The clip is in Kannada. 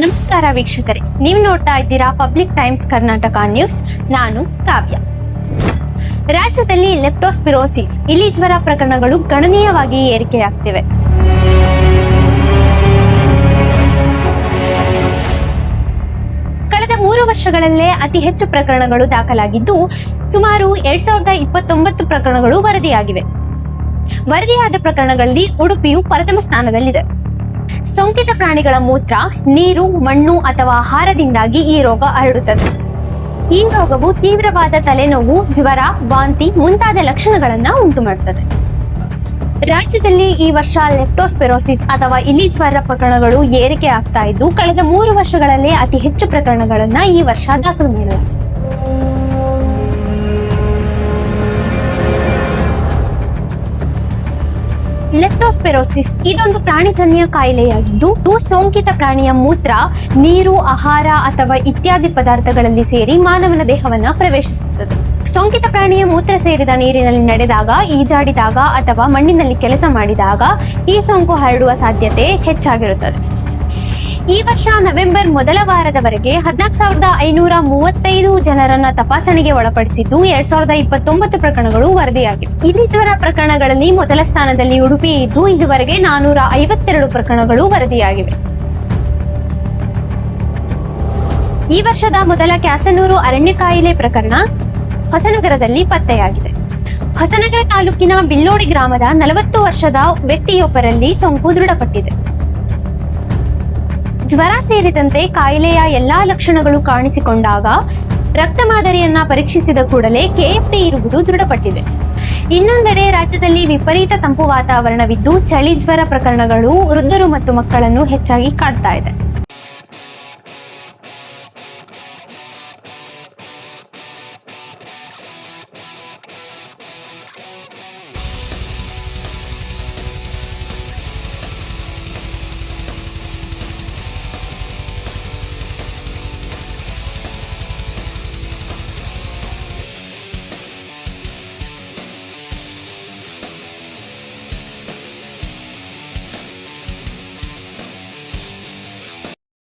ನಮಸ್ಕಾರ ವೀಕ್ಷಕರೇ, ನೀವು ನೋಡ್ತಾ ಇದ್ದೀರಾ ಪಬ್ಲಿಕ್ ಟೈಮ್ಸ್ ಕರ್ನಾಟಕ ನ್ಯೂಸ್ ನಾನು ಕಾವ್ಯ. ರಾಜ್ಯದಲ್ಲಿ ಲೆಪ್ಟೋಸ್ಪಿರೋಸಿಸ್ ಇಲಿ ಜ್ವರ ಪ್ರಕರಣಗಳು ಗಣನೀಯವಾಗಿ ಏರಿಕೆಯಾಗ್ತಿವೆ. ಕಳೆದ ಮೂರು ವರ್ಷಗಳಲ್ಲೇ ಅತಿ ಹೆಚ್ಚು ಪ್ರಕರಣಗಳು ದಾಖಲಾಗಿದ್ದು, ಸುಮಾರು ಎರಡ್ ಸಾವಿರದ ಇಪ್ಪತ್ತೊಂಬತ್ತು ಪ್ರಕರಣಗಳು ವರದಿಯಾಗಿವೆ. ವರದಿಯಾದ ಪ್ರಕರಣಗಳಲ್ಲಿ ಉಡುಪಿಯು ಪ್ರಥಮ ಸ್ಥಾನದಲ್ಲಿದೆ. ಸೋಂಕಿತ ಪ್ರಾಣಿಗಳ ಮೂತ್ರ, ನೀರು, ಮಣ್ಣು ಅಥವಾ ಆಹಾರದಿಂದಾಗಿ ಈ ರೋಗ ಹರಡುತ್ತದೆ. ಈ ರೋಗವು ತೀವ್ರವಾದ ತಲೆನೋವು, ಜ್ವರ, ವಾಂತಿ ಮುಂತಾದ ಲಕ್ಷಣಗಳನ್ನ ಉಂಟು ಮಾಡುತ್ತದೆ ರಾಜ್ಯದಲ್ಲಿ ಈ ವರ್ಷ ಲೆಪ್ಟೋಸ್ಪೆರೋಸಿಸ್ ಅಥವಾ ಇಲಿ ಜ್ವರ ಪ್ರಕರಣಗಳು ಏರಿಕೆ ಆಗ್ತಾ ಇದ್ದು, ಕಳೆದ ಮೂರು ವರ್ಷಗಳಲ್ಲೇ ಅತಿ ಹೆಚ್ಚು ಪ್ರಕರಣಗಳನ್ನ ಈ ವರ್ಷ ದಾಖಲು ಮಾಡಲಾಗಿದೆ. ಲೆಪ್ಟೋಸ್ಪೆರೋಸಿಸ್ ಇದೊಂದು ಪ್ರಾಣಿಜನ್ಯ ಕಾಯಿಲೆಯಾಗಿದ್ದು, ಇದು ಸೋಂಕಿತ ಪ್ರಾಣಿಯ ಮೂತ್ರ, ನೀರು, ಆಹಾರ ಅಥವಾ ಇತ್ಯಾದಿ ಪದಾರ್ಥಗಳಲ್ಲಿ ಸೇರಿ ಮಾನವನ ದೇಹವನ್ನ ಪ್ರವೇಶಿಸುತ್ತದೆ. ಸೋಂಕಿತ ಪ್ರಾಣಿಯ ಮೂತ್ರ ಸೇರಿದ ನೀರಿನಲ್ಲಿ ನಡೆದಾಗ, ಈಜಾಡಿದಾಗ ಅಥವಾ ಮಣ್ಣಿನಲ್ಲಿ ಕೆಲಸ ಮಾಡಿದಾಗ ಈ ಸೋಂಕು ಹರಡುವ ಸಾಧ್ಯತೆ ಹೆಚ್ಚಾಗಿರುತ್ತದೆ. ಈ ವರ್ಷ ನವೆಂಬರ್ ಮೊದಲ ವಾರದವರೆಗೆ ಹದಿನಾಲ್ಕು ಸಾವಿರದ ಐನೂರ ಮೂವತ್ತೈದು ಜನರನ್ನ ತಪಾಸಣೆಗೆ ಒಳಪಡಿಸಿದ್ದು ಎರಡ್ ಸಾವಿರದ ಇಪ್ಪತ್ತೊಂಬತ್ತು ಪ್ರಕರಣಗಳು ವರದಿಯಾಗಿವೆ. ಇಲ್ಲಿ ಜ್ವರ ಪ್ರಕರಣಗಳಲ್ಲಿ ಮೊದಲ ಸ್ಥಾನದಲ್ಲಿ ಉಡುಪಿ ಇದ್ದು, ಇದುವರೆಗೆ ನಾನೂರ ಐವತ್ತೆರಡು ಪ್ರಕರಣಗಳು ವರದಿಯಾಗಿವೆ. ಈ ವರ್ಷದ ಮೊದಲ ಕ್ಯಾಸನೂರು ಅರಣ್ಯ ಕಾಯಿಲೆ ಪ್ರಕರಣ ಹೊಸನಗರದಲ್ಲಿ ಪತ್ತೆಯಾಗಿದೆ. ಹೊಸನಗರ ತಾಲೂಕಿನ ಬಿಲ್ಲೋಡಿ ಗ್ರಾಮದ ನಲವತ್ತು ವರ್ಷದ ವ್ಯಕ್ತಿಯೊಬ್ಬರಲ್ಲಿ ಸೋಂಕು ದೃಢಪಟ್ಟಿದೆ. ಜ್ವರ ಸೇರಿದಂತೆ ಕಾಯಿಲೆಯ ಎಲ್ಲಾ ಲಕ್ಷಣಗಳು ಕಾಣಿಸಿಕೊಂಡಾಗ ರಕ್ತ ಮಾದರಿಯನ್ನ ಪರೀಕ್ಷಿಸಿದ ಕೂಡಲೇ ಕೆಎಫ್ಟಿ ಇರುವುದು ದೃಢಪಟ್ಟಿದೆ. ಇನ್ನೊಂದೆಡೆ ರಾಜ್ಯದಲ್ಲಿ ವಿಪರೀತ ತಂಪು ವಾತಾವರಣವಿದ್ದು ಚಳಿ ಜ್ವರ ಪ್ರಕರಣಗಳು ವೃದ್ಧರು ಮತ್ತು ಮಕ್ಕಳನ್ನು ಹೆಚ್ಚಾಗಿ ಕಾಡ್ತಾ ಇದೆ.